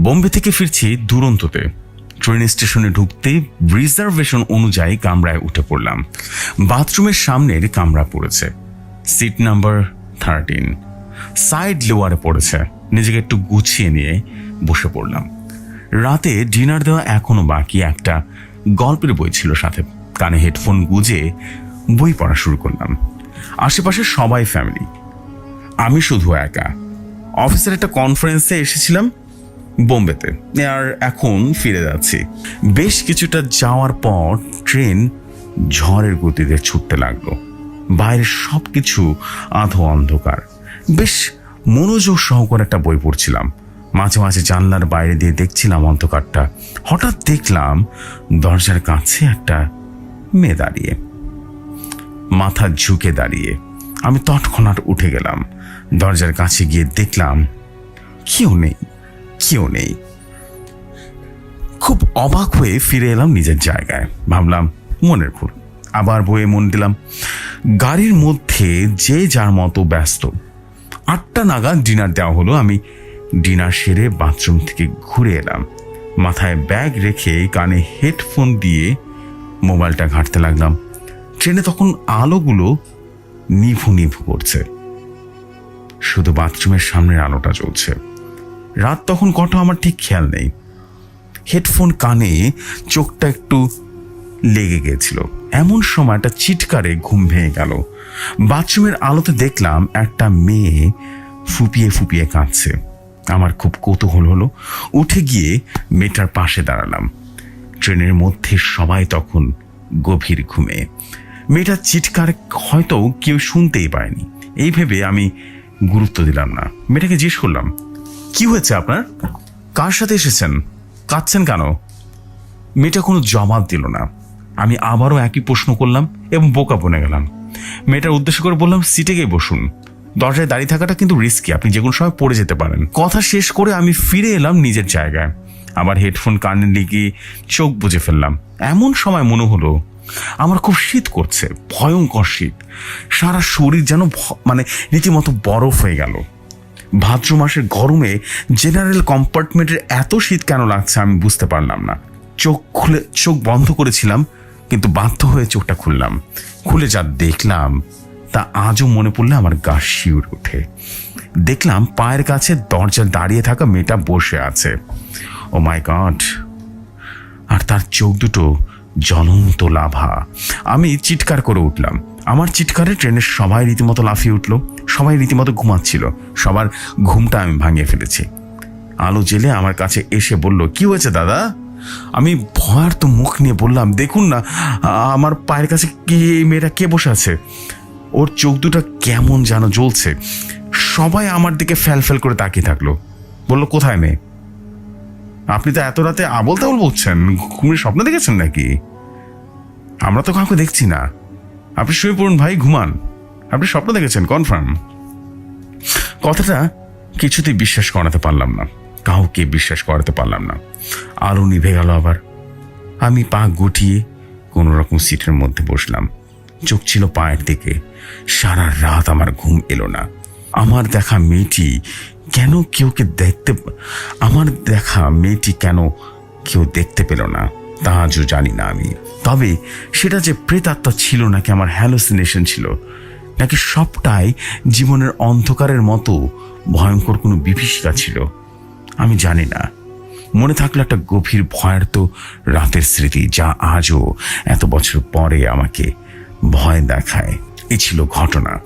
বোম্বে থেকে ফিরছি দুরন্ততে। ট্রেন স্টেশনে ঢুকতে রিজার্ভেশন অনুযায়ী কামরায় উঠে পড়লাম। বাথরুমের সামনের কামরা পড়েছে। Seat number thirteen. সাইড লোয়ারে পড়েছে। নিজেকে একটু গুছিয়ে নিয়ে বসে পড়লাম। রাতে ডিনার দেওয়া এখনও বাকি। একটা গল্পের বই ছিল সাথে। কানে হেডফোন গুজে বই পড়া শুরু করলাম। আশেপাশে সবাই ফ্যামিলি আমি শুধু একা। অফিসের একটা কনফারেন্সে এসেছিলাম। বোম্বেতে। আর এখন ফিরে যাচ্ছি। বেশ কিছুটা যাওয়ার পর ট্রেন ঝড়ের গতিতে ছুটতে লাগল। বাইরে সব কিছু আধো অন্ধকার। বেশ মনোযোগ সহকারে একটা বই পড়ছিলাম। মাঝে মাঝে জানলার বাইরে দিয়ে দেখছিলাম অন্ধকারটা। হঠাৎ দেখলাম দরজার কাছে একটা মেয়ে দাঁড়িয়ে। মাথা ঝুঁকে দাঁড়িয়ে। আমি তৎক্ষণাৎ উঠে গেলাম। দরজার কাছে গিয়ে দেখলাম, কেউ নেই। কেউ নেই। খুব অবাক হয়ে ফিরে এলাম নিজের জায়গায়। ভাবলাম, মনের ভুল। আবার বইয়ে মন দিলাম, গাড়ির মধ্যে যে যার মতো ব্যস্ত। আটটা নাগাদ ডিনার দেওয়া হলো, আমি ডিনার সেরে বাথরুম থেকে ঘুরে এলাম। মাথায় ব্যাগ রেখে কানে হেডফোন দিয়ে মোবাইলটা ঘাঁটতে লাগলাম। ট্রেনে তখন আলোগুলো নিভু নিভু করছে। শুধু বাথরুমের সামনের আলোটা জ্বলছে। রাত তখন কটা আমার ঠিক খেয়াল নেই। হেডফোন কানে চোখটা একটু লেগে গেছিল। এমন সময় একটা চিৎকারে ঘুম ভেঙে গেল। বাথরুমের আলোতে দেখলাম একটা মেয়ে ফুপিয়ে ফুপিয়ে কাঁদছে। আমার খুব কৌতূহল হলো। উঠে গিয়ে মেয়েটার পাশে দাঁড়ালাম। ট্রেনের মধ্যে সবাই তখন গভীর ঘুমে। মেয়েটার চিৎকার হয়তো কেউ শুনতেই পায়নি। এই ভেবে আমি গুরুত্ব দিলাম না। মেয়েটাকে জিজ্ঞেস করলাম কি হয়েছে আপনার? কার সাথে এসেছেন? কাঁদছেন কেন? মেয়েটা কোনো জবাব দিল না। আমি আবারও একই প্রশ্ন করলাম এবং বোকা বনে গেলাম। মেয়েটার উদ্দেশ্য করে বললাম, সিটে গিয়ে বসুন। দরজায় দাঁড়িয়ে থাকাটা কিন্তু রিস্কি আপনি যে কোনো সময় পড়ে যেতে পারেন। কথা শেষ করে আমি ফিরে এলাম নিজের জায়গায়। আবার হেডফোন কানে লিগে চোখ বুঝে ফেললাম। এমন সময় মনে হলো, আমার খুব শীত করছে, ভয়ঙ্কর শীত। সারা শরীর যেন মানে রীতিমতো বরফ হয়ে গেল। ভাদ্র মাসের গরমে জেনারেল কম্পার্টমেন্টের এত শীত কেন লাগছে আমি বুঝতে পারলাম না। চোখ খুলে, চোখ বন্ধ করেছিলাম, কিন্তু বাধ্য হয়ে চোখটা খুললাম। খুলে যা দেখলাম, তা আজও মনে পড়লে আমার গা শিউর ওঠে। দেখলাম পায়ের কাছে দরজা দাঁড়িয়ে থাকা মেয়েটা বসে আছে। ও মাই গড! আর তার চোখ দুটো জ্বলন্ত লাভা। আমি চিৎকার করে উঠলাম। আমার চিৎকারে ট্রেনের সবাই রীতিমতো লাফিয়ে উঠল, সবাই রীতিমতো ঘুমাচ্ছিল, সবার ঘুমটা আমি ভাঙিয়ে ফেলেছি। আলো জেলে আমার কাছে এসে বলল, কি হয়েছে দাদা? আমি ভয়ার তো মুখ নিয়ে বললাম, দেখুন না, আমার পায়ের কাছে কি, এই মেয়েটা কে বসে আছে? ওর চোখ দুটো কেমন যেন জ্বলছে। সবাই আমার দিকে ফ্যাল ফ্যাল করে তাকিয়ে থাকল। বলল, কোথায় মেয়ে? আপনি তো এত রাতে আবল তাবল বলছেন ঘুমের স্বপ্ন দেখেছেন নাকি? আমরা তো কাউকে দেখছি না। আপনি শুয়ে পড়ুন ভাই, ঘুমান। আপনি স্বপ্ন দেখেছেন কনফার্ম কথাটা কিছুতেই বিশ্বাস করাতে পারলাম না। কাউকে বিশ্বাস করাতে পারলাম না। আলো নিভে গেল আবার। আমি পা গুটিয়ে কোনো রকম সিটের মধ্যে বসলাম। চোখ ছিল পায়ের দিকে। সারা রাত আমার ঘুম এলো না। আমার দেখা মেয়েটি কেন কেউকে দেখতে আমার দেখা মেয়েটি কেন কেউ দেখতে পেল না? তা আজও জানি না আমি। তবে সেটা যে প্রেতাত্মা ছিল নাকি আমার হ্যালোসিনেশন ছিল, নাকি সবটাই জীবনের অন্ধকারের মতো ভয়ঙ্কর কোনো বিভীষিকা ছিল, আমি জানি না। মনে থাকল একটা গভীর ভয়ের তো রাতের স্মৃতি যা আজও এত বছর পরে আমাকে ভয় দেখায়। এ ছিল ঘটনা।